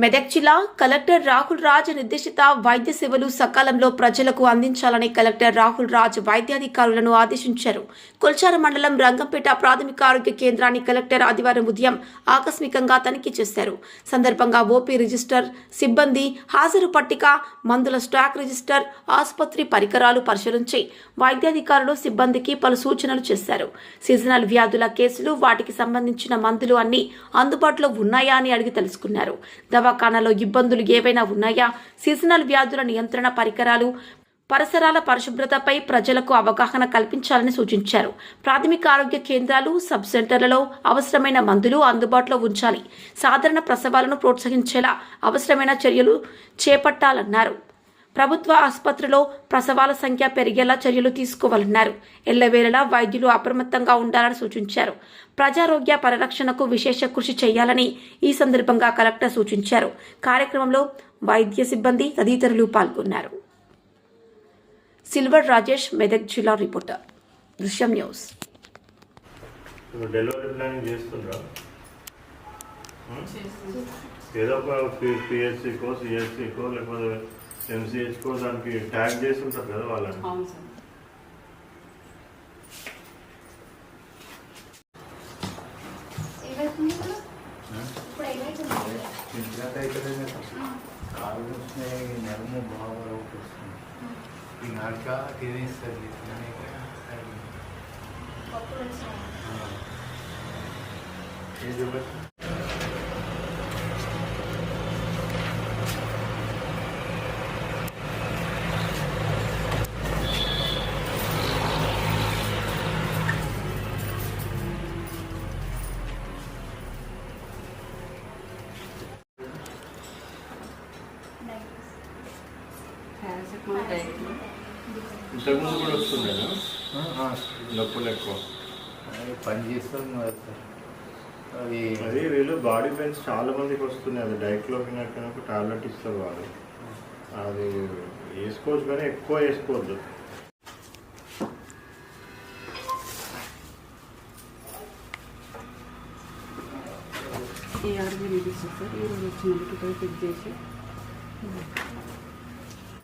మెదక్ జిల్లా కలెక్టర్ రాహుల్ రాజ్ నిర్దేశిత వైద్య సేవలు సకాలంలో ప్రజలకు అందించాలని కలెక్టర్ రాహుల్ రాజ్ వైద్యాధికారులను ఆదేశించారు. కొల్చార మండలం రంగంపేట ప్రాథమిక ఆరోగ్య కేంద్రాన్ని కలెక్టర్ ఆదివారం ఉదయం ఆకస్మికంగా తనిఖీ చేశారు. సందర్భంగా ఓపీ రిజిస్టర్ సిబ్బంది హాజరు పట్టిక మందుల స్టాక్ రిజిస్టర్ ఆసుపత్రి పరికరాలు పరిశీలించి వైద్యాధికారులు సిబ్బందికి పలు సూచనలు చేశారు. సీజనల్ వ్యాధుల కేసులు వాటికి సంబంధించిన మందులు అన్ని అందుబాటులో ఉన్నాయా అని అడిగి తెలుసుకున్నారు. దవాఖానాలో ఇబ్బందులు ఏవైనా ఉన్నాయా? సీజనల్ వ్యాధుల నియంత్రణ పరికరాలు పరిసరాల పరిశుభ్రతపై ప్రజలకు అవగాహన కల్పించాలని సూచించారు. ప్రాథమిక ఆరోగ్య కేంద్రాలు సబ్ సెంటర్లలో అవసరమైన మందులు అందుబాటులో ఉంచాలి. సాధారణ ప్రసవాలను ప్రోత్సహించేలా అవసరమైన చర్యలు చేపట్టాలన్నారు. ప్రభుత్వ ఆసుపత్రిలో ప్రసవాల సంఖ్య పెరిగేలా చర్యలు తీసుకోవాలన్నారు. ఎల్లవేళలా వైద్యులు అప్రమత్తంగా ఉండాలని సూచించారు. ప్రజారోగ్య పరిరక్షణకు విశేష కృషి చేయాలని ఈ సందర్భంగా కలెక్టర్ సూచించారు. కార్యక్రమంలో వైద్య సిబ్బంది తదితరులు పాల్గొన్నారు. సిల్వర్ రాజేష్ మెదక్ జిల్లా రిపోర్టర్. దృశ్యం న్యూస్. Delivery planning చేస్తుండ్రా? ఏదో ఒక లేకపోతే ఎంసీహెచ్కో దానికి ట్యాగ్ చేసి ఉంటారు కదా వాళ్ళని అవును సార్ ఏమవుతుంది ఇప్పుడు? ఇంతకుముందు కూడా వస్తుండేనా? నొప్పులు ఎక్కువ పని సార్. అది అది వీళ్ళు బాడీ పెయిన్స్ చాలా మందికి వస్తున్నాయి. అది డైక్లోఫినాక్ టాబ్లెట్ ఇస్తారు వాళ్ళు అది వేసుకోవచ్చు కానీ ఎక్కువ వేసుకోవద్దు. ఈ ఆర్మీ రిలీజ్ సార్. ఈరోజు ఇక్కడ చెక్ చేసి